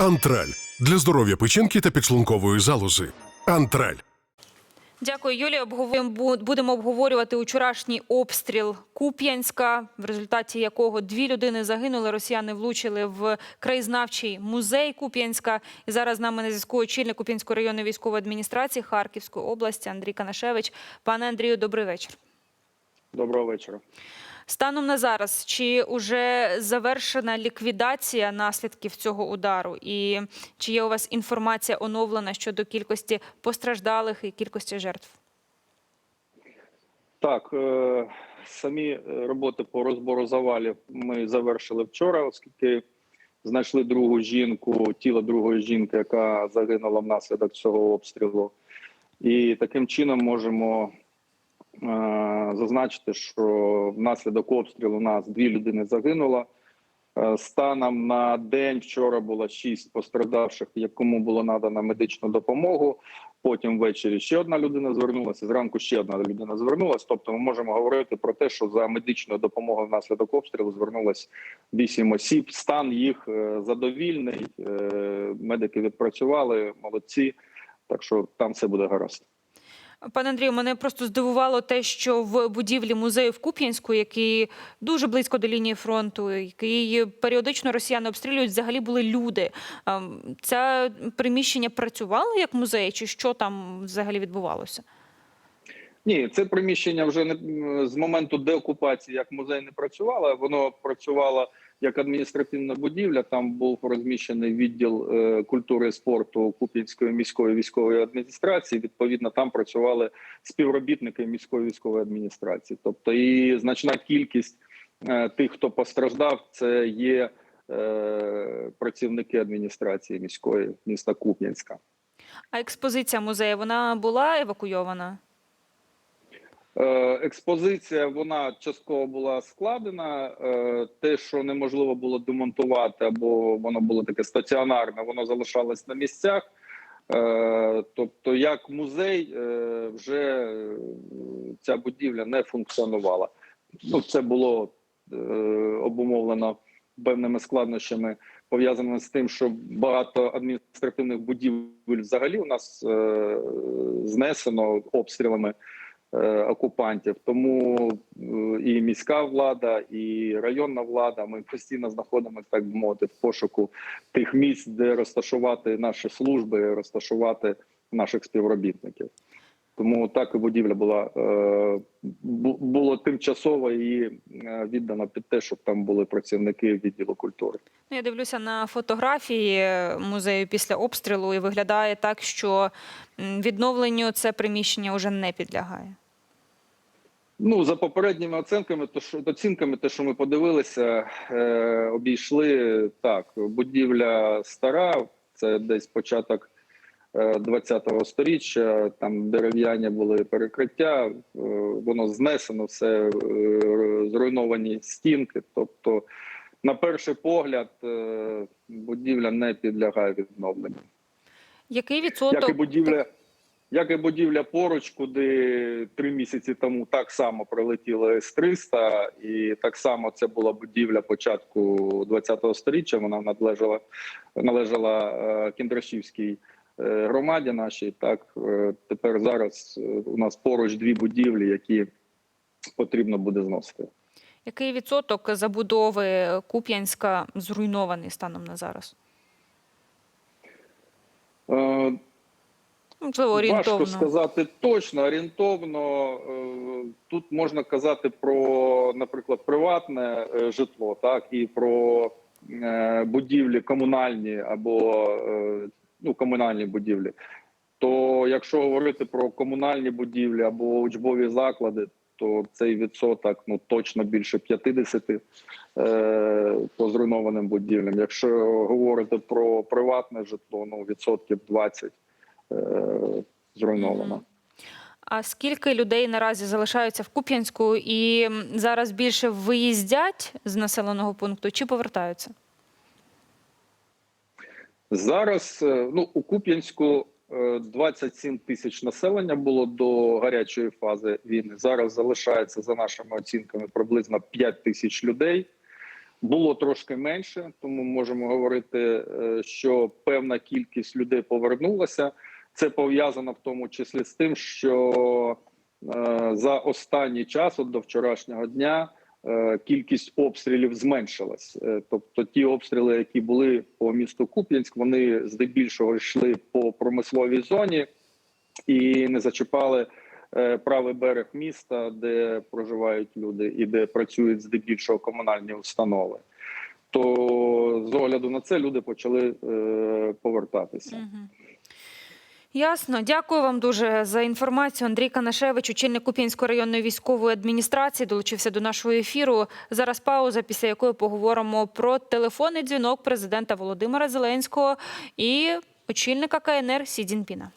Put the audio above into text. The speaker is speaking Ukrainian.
Антраль для здоров'я печінки та підшлункової залози. Антраль. Дякую, Юлія. Будемо обговорювати учорашній обстріл Куп'янська, в результаті якого дві людини загинули. Росіяни влучили в краєзнавчий музей Куп'янська. І зараз з нами на зв'язку очільник Куп'янської районної військової адміністрації Харківської області Андрій Канашевич. Пане Андрію, добрий вечір. Доброго вечора. Станом на зараз, чи вже завершена ліквідація наслідків цього удару? І чи є у вас інформація оновлена щодо кількості постраждалих і кількості жертв? Так, е, самі роботи по розбору завалів ми завершили вчора, оскільки знайшли другу жінку, тіло другої жінки, яка загинула внаслідок цього обстрілу. І таким чином можемо зазначити, що внаслідок обстрілу у нас дві людини загинуло. Е, Станом на день вчора було шість пострадавших, якому було надано медичну допомогу. Потім ввечері ще одна людина звернулася. Зранку ще одна людина звернулася. Тобто, ми можемо говорити про те, що за медичною допомогою внаслідок обстрілу звернулось вісім осіб. Стан їх е, задовільний. е, Медики відпрацювали, молодці. Так що там все буде гаразд. Пане Андрію, мене просто здивувало те, що в будівлі музею в Куп'янську, який дуже близько до лінії фронту, який періодично росіяни обстрілюють, взагалі були люди. Це приміщення працювало як музей, чи що там взагалі відбувалося? Ні, це приміщення вже не з моменту деокупації як музей не працювало. Воно працювало як адміністративна будівля. Там був розміщений відділ е, культури і спорту Куп'янської міської військової адміністрації. Відповідно, там працювали співробітники міської військової адміністрації. Тобто, і значна кількість е, тих, хто постраждав, це є е, працівники адміністрації міської міста Куп'янська. А експозиція музею вона була евакуйована? Е, Експозиція вона частково була складена. Е, Те, що неможливо було демонтувати, або воно було таке стаціонарне, воно залишалось на місцях. Е, Тобто, як музей, вже ця будівля не функціонувала. Ну, це було обумовлено певними складнощами, пов'язаними з тим, що багато адміністративних будівель взагалі у нас знесено обстрілами окупантів. Тому е, і міська влада, і районна влада. Ми постійно знаходимося, так би мовити, в пошуку тих місць, де розташувати наші служби, розташувати наших співробітників. Тому так і будівля була е, було тимчасово і е, віддано під те, щоб там були працівники відділу культури. Ну, я дивлюся на фотографії музею після обстрілу, і виглядає так, що відновленню це приміщення вже не підлягає. Ну за попередніми оцінками, то що оцінками, те, що ми подивилися, е, обійшли так. Будівля стара, це десь початок е, 20-го сторіччя. Там дерев'яні були перекриття, е, воно знесено, все е, зруйновані стінки. Тобто, на перший погляд, е, будівля не підлягає відновленню. Який відсоток? Як і будівля, як і будівля поруч, куди три місяці тому так само прилетіло С-300, і так само це була будівля початку 20-го сторіччя. Вона належала належала Кіндрашівській громаді нашій. Так е, тепер зараз е, у нас поруч дві будівлі, які потрібно буде зносити. Який відсоток забудови Куп'янська зруйнований станом на зараз? Е, Можливо, орієнтовно. Важко сказати точно, орієнтовно. Е, Тут можна казати про, наприклад, приватне е, житло, так і про е, будівлі комунальні або е, ну, комунальні будівлі. То якщо говорити про комунальні будівлі або учбові заклади, то цей відсоток ну точно більше 50 е, по зруйнованим будівлям. Якщо говорити про приватне житло, ну відсотків 20 е, зруйновано. А скільки людей наразі залишаються в Куп'янську і зараз більше виїздять з населеного пункту чи повертаються? Зараз е, ну у Куп'янську е, 27 тисяч населення було до гарячої фази війни. Зараз залишається за нашими оцінками приблизно 5 тисяч людей. було трошки менше, тому можемо говорити, е, що певна кількість людей повернулася. Це пов'язано в тому числі з тим, що е, за останній час, от до вчорашнього дня, е, кількість обстрілів зменшилась. Е, Тобто, ті обстріли, які були по місту Куп'янськ, вони здебільшого йшли по промисловій зоні і не зачіпали е, правий берег міста, де проживають люди і де працюють здебільшого комунальні установи. То з огляду на це люди почали е, повертатися. Ясно, дякую вам дуже за інформацію. Андрій Канашевич, очільник Куп'янської районної військової адміністрації, долучився до нашого ефіру. Зараз пауза, після якої поговоримо про телефонний дзвінок президента Володимира Зеленського і очільника КНР Сі Цзіньпіна.